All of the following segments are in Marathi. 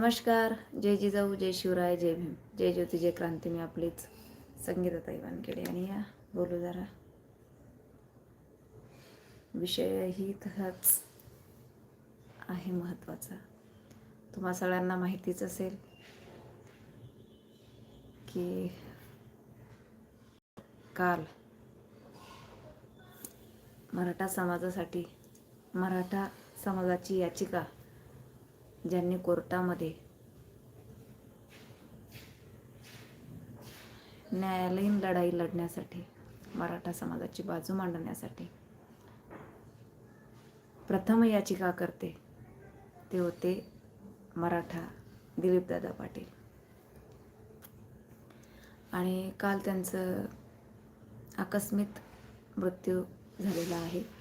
नमस्कार. जय जिजाऊ जय शिवराय जय भीम जय ज्योती जय क्रांती. मी आपलीच संगीताताई वानखेडे आणि या बोलू जरा. विषयही तसाच आहे महत्त्वाचा. तुम्हा सगळ्यांना माहितीच असेल की काल मराठा समाजासाठी मराठा समाजाची याचिका ज्यांनी कोर्टामध्ये न्यायालयीन लढाई लढण्यासाठी मराठा समाजाची बाजू मांडण्यासाठी प्रथम याचिका करते ते होते मराठा दिलीपदादा पाटील. आणि काल त्यांचं आकस्मित मृत्यू झालेला आहे.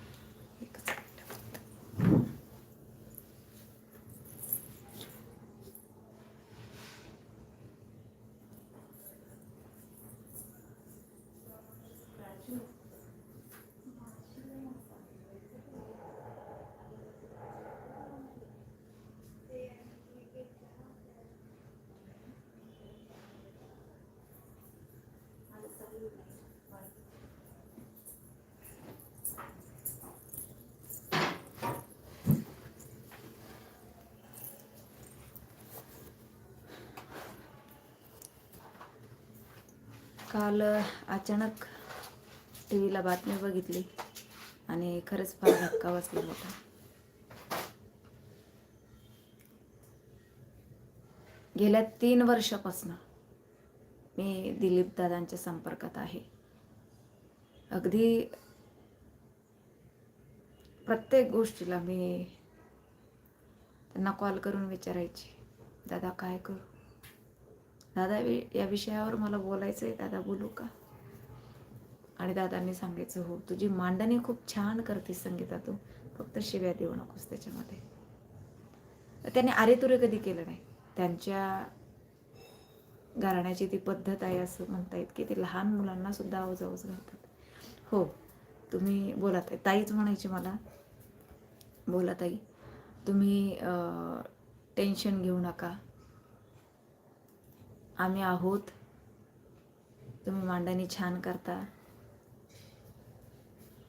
काल अचानक टी व्हीला बातमी बघितली आणि खरंच फार धक्का बसला होता. गेल्या तीन वर्षापासून मी दिलीप दादांच्या संपर्कात आहे. अगदी प्रत्येक गोष्टीला मी त्यांना कॉल करून विचारायची दादा काय करू? दादा वि- या विषयावर मला बोलायचं आहे दादा बोलू का? आणि दादांनी सांगायचं हो तुझी मांडणी खूप छान करतेस संगीता तू. फक्त शिव्या देऊ नकोस त्याच्यामध्ये. त्याने आरेतुरे कधी केलं नाही? त्यांच्या गाण्याची ती पद्धत आहे असं म्हणता येत की ते लहान मुलांना सुद्धा आवाज आवाज घालतात. हो तुम्ही बोला ताई. ताईच म्हणायची मला. बोला ताई. तुम्ही टेन्शन घेऊ नका. आम्ही आहोत. तुम्ही मांडणी छान करता.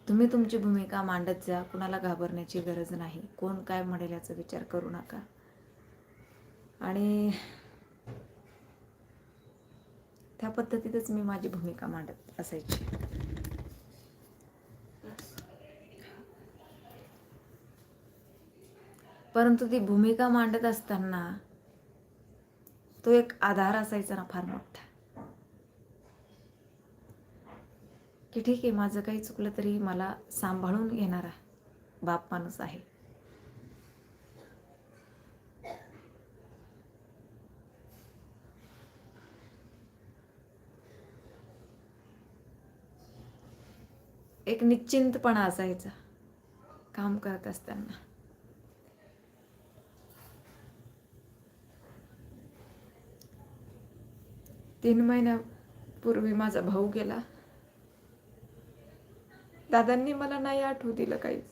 तुम्ही तुमची भूमिका मांडत जा. कुणाला घाबरण्याची गरज नाही. कोण काय म्हणेल याचा विचार करू नका. आणि त्या पद्धतीतच मी माझी भूमिका मांडत असायची. परंतु ती भूमिका मांडत असताना तो एक आधार असायचा ना फार मोठा. की ठीक आहे माझं काही चुकलं तरी मला सांभाळून घेणारा बाप माणूस आहे. एक निश्चिंतपणा असायचा काम करत असताना. तीन महिन्यापूर्वी माझा भाऊ गेला. दादांनी मला नाही आठवू दिलं काहीच.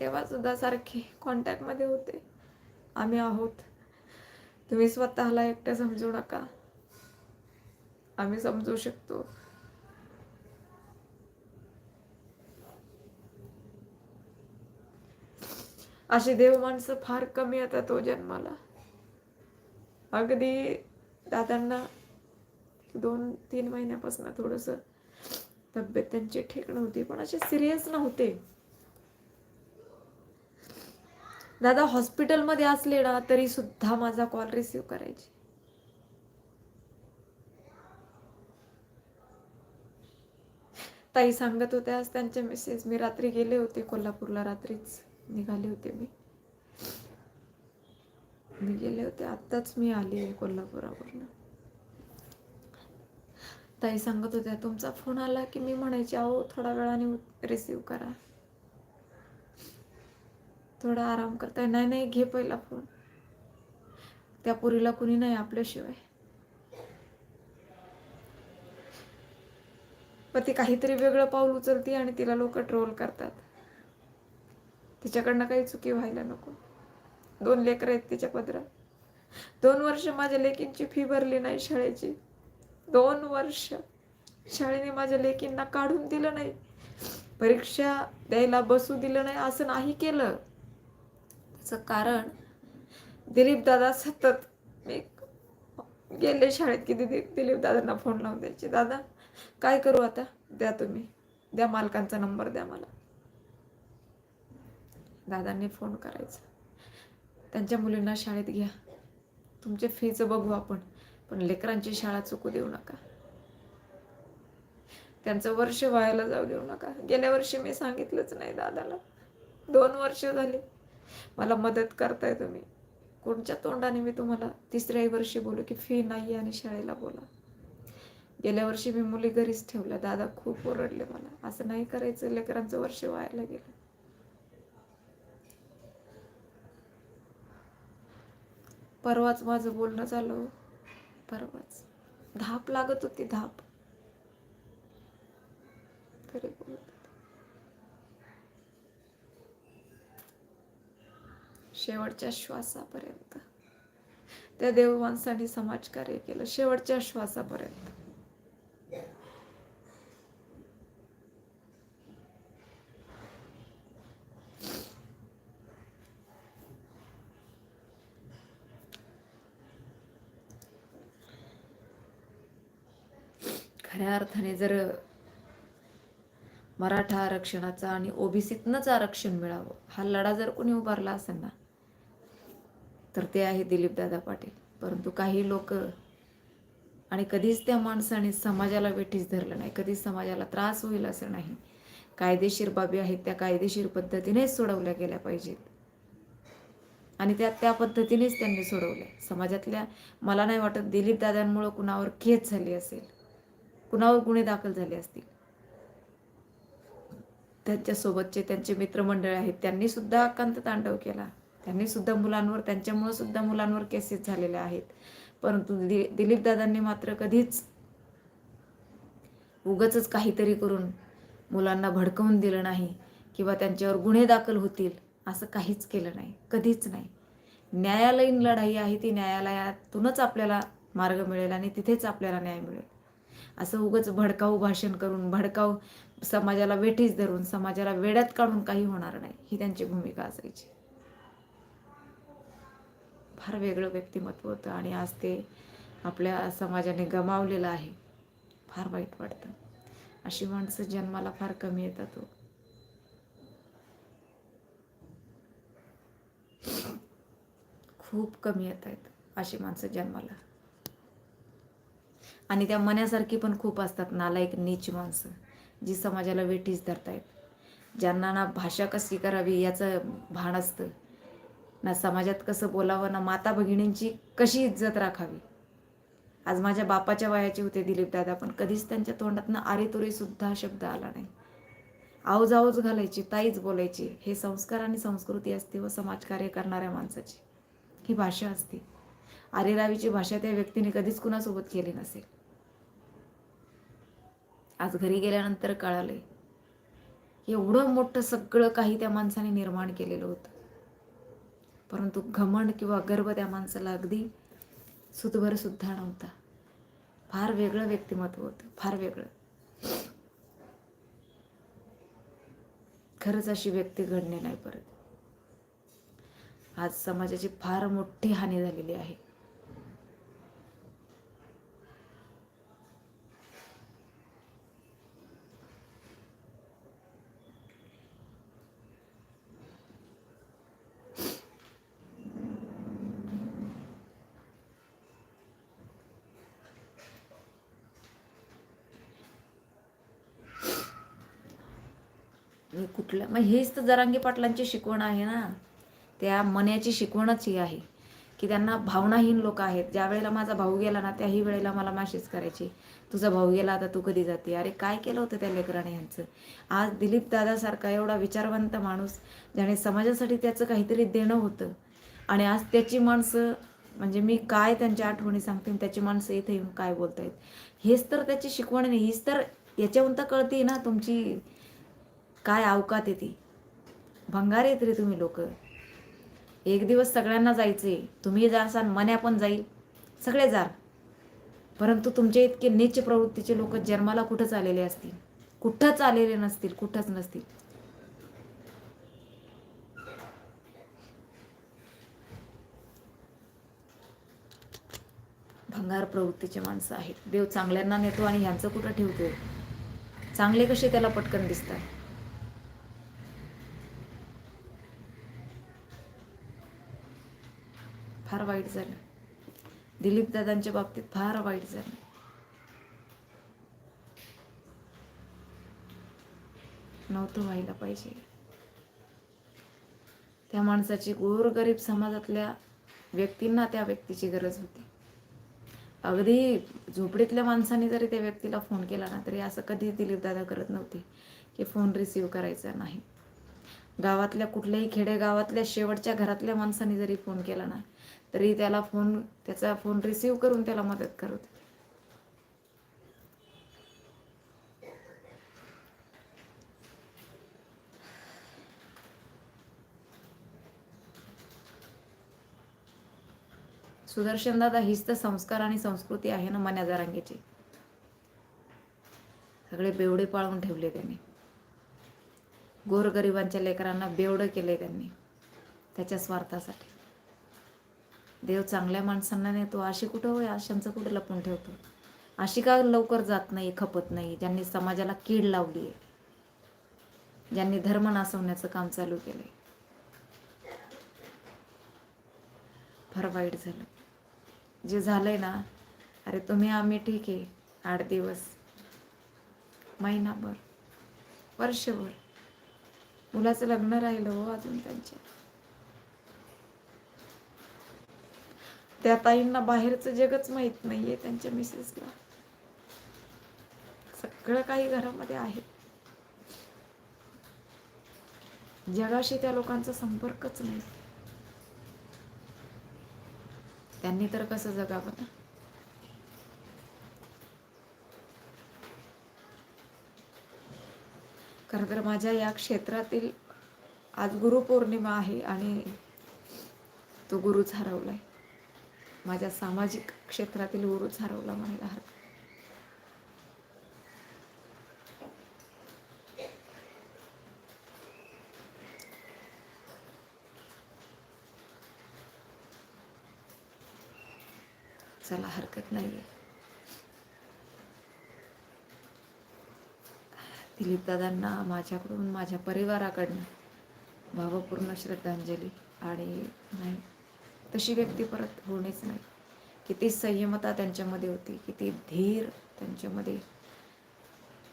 तेव्हा सुद्धा सारखे कॉन्टॅक्टमध्ये होते. आम्ही आहोत. तुम्ही स्वतःला एकटं समजू नका. आम्ही समजू शकतो. अशी देव माणसं फार कमी येतात तो जन्माला. अगदी दादांना दोन तीन महिन्यापासून थोडंसं तब्येत त्यांची ठीक नव्हती पण असे सिरियस नव्हते. दादा हॉस्पिटलमध्ये असले ना तरी सुद्धा माझा कॉल रिसीव करायचे. ताई सांगत होत्या आज त्यांच्या मेसेज मी रात्री गेले होते कोल्हापूरला रात्रीच निघाले होते मी. मी गेले होते आत्ताच मी आली आहे कोल्हापुरावरनं. ताई सांगत होत्या तुमचा फोन आला की मी म्हणायची अहो थोड्या वेळाने रिसीव करा. थोडा आराम करताय. नाही नाही घे पहिला फोन. त्या पुरीला कुणी नाही आपल्याशिवाय. पण ती काहीतरी वेगळं पाऊल उचलते आणि तिला लोक ट्रोल करतात. तिच्याकडनं काही चुकी व्हायला नको. दोन लेकरं आहेत तिच्या पदरात. दोन वर्ष माझ्या लेकींची फी भरली नाही शाळेची. दोन वर्ष शाळेने माझ्या लेकींना काढून दिलं नाही. परीक्षा द्यायला बसू दिलं नाही असं नाही केलं. त्याचं कारण दिलीप दादा सतत मी गेले शाळेत की दिदी दिलीप दादांना फोन लावून द्यायचे. दादा काय करू आता? द्या तुम्ही. द्या मालकांचा नंबर द्या मला. दादांनी फोन करायचा. त्यांच्या मुलींना शाळेत घ्या. तुमच्या फीचं बघू आपण. पण लेकरांची शाळा चुकू देऊ नका. त्यांचं वर्ष व्हायला जाऊ देऊ नका. गेल्या वर्षी मी सांगितलंच नाही दादाला. दोन वर्ष झाली. मला मदत करताय तुम्ही. कोणच्या तोंडाने मी तुम्हाला तिसऱ्याही वर्षी बोलू की फी नाही आणि शाळेला बोला. गेल्या वर्षी मी मुली घरीच ठेवल्या. दादा खूप ओरडले मला. असं नाही करायचं. लेकरांचं वर्ष व्हायला गेलं. परवाच माझं बोलणं झालं. परवाच. धाप लागत होती धाप. तरी बोलत शेवटच्या श्वासापर्यंत. त्या देव माणसाने समाजकार्य केलं. शेवटच्या श्वासापर्यंत. खऱ्या अर्थाने जर मराठा आरक्षणाचा आणि ओबीसीतनंच आरक्षण मिळावं हा लढा जर कोणी उभारला असेल ना तर ते आहे दिलीपदादा पाटील. परंतु काही लोक आणि कधीच त्या माणसाने समाजाला वेठीस धरलं नाही कधीच समाजाला त्रास होईल असं नाही. कायदेशीर बाबी आहेत त्या कायदेशीर पद्धतीनेच सोडवल्या गेल्या पाहिजेत. आणि त्या त्या पद्धतीनेच त्यांनी सोडवल्या. समाजातल्या मला नाही वाटत दिलीपदादांमुळं कुणावर खेच झाली असेल. कुणावर गुन्हे दाखल झाले असतील? त्यांच्यासोबतचे त्यांचे मित्रमंडळ आहेत त्यांनी सुद्धा अकांत तांडव केला. त्यांनी सुद्धा मुलांवर त्यांच्यामुळे सुद्धा मुलांवर केसेस झालेल्या आहेत. परंतु दि दिलीप दादांनी मात्र कधीच उगच काहीतरी करून मुलांना भडकवून दिलं नाही किंवा त्यांच्यावर गुन्हे दाखल होतील असं काहीच केलं नाही. कधीच नाही. न्यायालयीन लढाई आहे ती न्यायालयातूनच आपल्याला मार्ग मिळेल आणि तिथेच आपल्याला न्याय मिळेल. असं उगच भडकाऊ भाषण करून भडकाऊ समाजाला वेठीस धरून समाजाला वेड्यात काढून काही होणार नाही ही त्यांची भूमिका असायची. फार वेगळं व्यक्तिमत्व होतं आणि आज ते आपल्या समाजाने गमावलेलं आहे. फार वाईट वाटतं. अशी माणसं जन्माला फार कमी येतात हो. खूप कमी येत आहेत अशी माणसं जन्माला. आणि त्या मण्यासारखी पण खूप असतात नालायक नीच माणसं जी समाजाला वेठीच धरतायत. ज्यांना ना भाषा कशी करावी याचं भान असतं. ना समाजात कसं बोलावं ना माता भगिनींची कशी इज्जत राखावी. आज माझ्या बापाच्या वयाचे होते दिलीप दादा पण कधीच त्यांच्या तोंडातनं आरेतुरेसुद्धा शब्द आला नाही. आऊज आऊज घालायची ताईच बोलायची हे संस्कार आणि संस्कृती असते व समाजकार्य करणाऱ्या माणसाची. ही भाषा असते. आरेरावीची भाषा त्या व्यक्तीने कधीच कुणासोबत केली नसेल. आज घरी गेल्यानंतर कळालं एवढं मोठं सगळं काही त्या माणसाने निर्माण केलेलं होतं. परंतु घमंड किंवा गर्व त्या माणसाला अगदी सुतभर सुद्धा नव्हता. फार वेगळं व्यक्तिमत्व होतं फार वेगळं. खरंच अशी व्यक्ती घडणे नाही परत. आज समाजाची फार मोठी हानी झालेली आहे. कुठलं? मग हेच तर जरांगी पाटलांची शिकवण आहे ना. त्या मनाची शिकवणच ही आहे की त्यांना भावनाहीन लोक आहेत. ज्या वेळेला माझा भाऊ गेला ना त्याही वेळेला मला मॅसेज करायची तुझा भाऊ गेला आता तू कधी जाते? अरे काय केलं होतं त्या लेकराने यांचं आज दिलीप दादासारखा एवढा विचारवंत माणूस ज्याने समाजासाठी त्याचं काहीतरी देणं होतं. आणि आज त्याची माणसं म्हणजे मी काय त्यांच्या आठवणी सांगते आणि त्याची माणसं इथे येऊन काय बोलतायत? हेच तर त्याची शिकवण नाही. हीच तर याच्याहून तर कळते ना तुमची काय अवकात येते भंगार येत रे तुम्ही लोक. एक दिवस सगळ्यांना जायचे तुम्ही जासाल मन्या पण जाईल. सगळे जाल. परंतु तुमचे इतके नीच प्रवृत्तीचे लोक जन्माला कुठंच आलेले असतील? कुठंच आलेले नसतील कुठंच नसतील? भंगार प्रवृत्तीचे माणसं आहेत. देव चांगल्यांना नेतो आणि ह्यांचं कुठं ठेवतो चांगले कसे त्याला पटकन दिसतात? फार वाईट झालं. दिलीप दादांच्या बाबतीत फार वाईट झालं. नव्हतं व्हायला पाहिजे. त्या माणसाची गोरगरीब समाजातल्या व्यक्तींना त्या व्यक्तीची गरज होती. अगदी झोपडीतल्या माणसाने जरी त्या व्यक्तीला फोन केला ना तरी असं कधी दिलीप दादा करत नव्हते की फोन रिसीव करायचा नाही. गावातल्या कुठल्याही खेडेगावातल्या शेवटच्या घरातल्या माणसाने जरी फोन केला ना तरी त्याला फोन त्याचा फोन रिसीव करून त्याला मदत करत. सुदर्शन दादा हीच तर संस्कार आणि संस्कृती आहे ना मन्या जारांगेची. सगळे बेवडे पाळून ठेवले त्यांनी. गोरगरिबांच्या लेकरांना बेवडं केले त्यांनी. त्याच्या स्वार्थासाठी. देव चांगल्या माणसांना नेतो अशी कुठं होय? आशांचं कुठं लपून ठेवतो? अशी का लवकर जात नाही खपत नाही? ज्यांनी समाजाला कीड लावली आहे. ज्यांनी धर्म नासवण्याचं काम चालू केलंय. फार वाईट झालं. जे झालंय ना अरे तुम्ही आम्ही ठीक आहे. आठ दिवस. महिनाभर. वर्षभर. मुलाचं लग्न राहिलं हो अजून त्यांच्या. त्या ताईंना बाहेरचं जगच माहीत नाहीये त्यांच्या मिसेसला. सगळं काही घरामध्ये आहे. जगाशी त्या लोकांचा संपर्कच नाही. त्यांनी तर कसं जगावं ना? खरं तर माझ्या या क्षेत्रातील आज गुरुपौर्णिमा आहे आणि तो गुरुच हरवलाय माझ्या सामाजिक क्षेत्रातील उरूच हरवला म्हणायला हरकत चला हरकत नाहीये. दिलीप दादांना माझ्याकडून माझ्या परिवाराकडनं भावपूर्ण श्रद्धांजली आणि नाही तशी व्यक्ती परत होणेच नाही. किती संयमता त्यांच्यामध्ये होती किती धीर त्यांच्यामध्ये.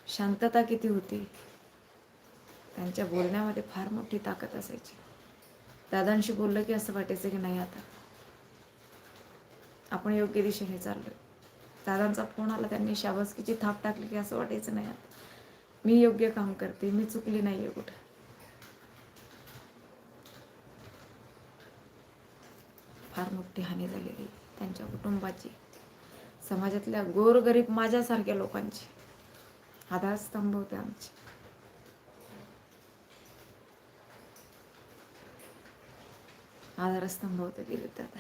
शांतता किती होती. त्यांच्या बोलण्यामध्ये फार मोठी ताकद असायची. दादांशी बोललं की असं वाटायचं की नाही आता. आपण योग्य दिशेने चाललोय. दादांचा फोन आला त्यांनी शाबासकीची थाप टाकली की असं वाटायचं नाही आता. मी योग्य काम करते मी चुकली नाहीये कुठं. फार मोठी हानी झालेली त्यांच्या कुटुंबाची. समाजातल्या गोरगरीब माझ्यासारख्या लोकांची. आधारस्तंभ होते आमचे. आधारस्तंभ होते दिलीप दादा.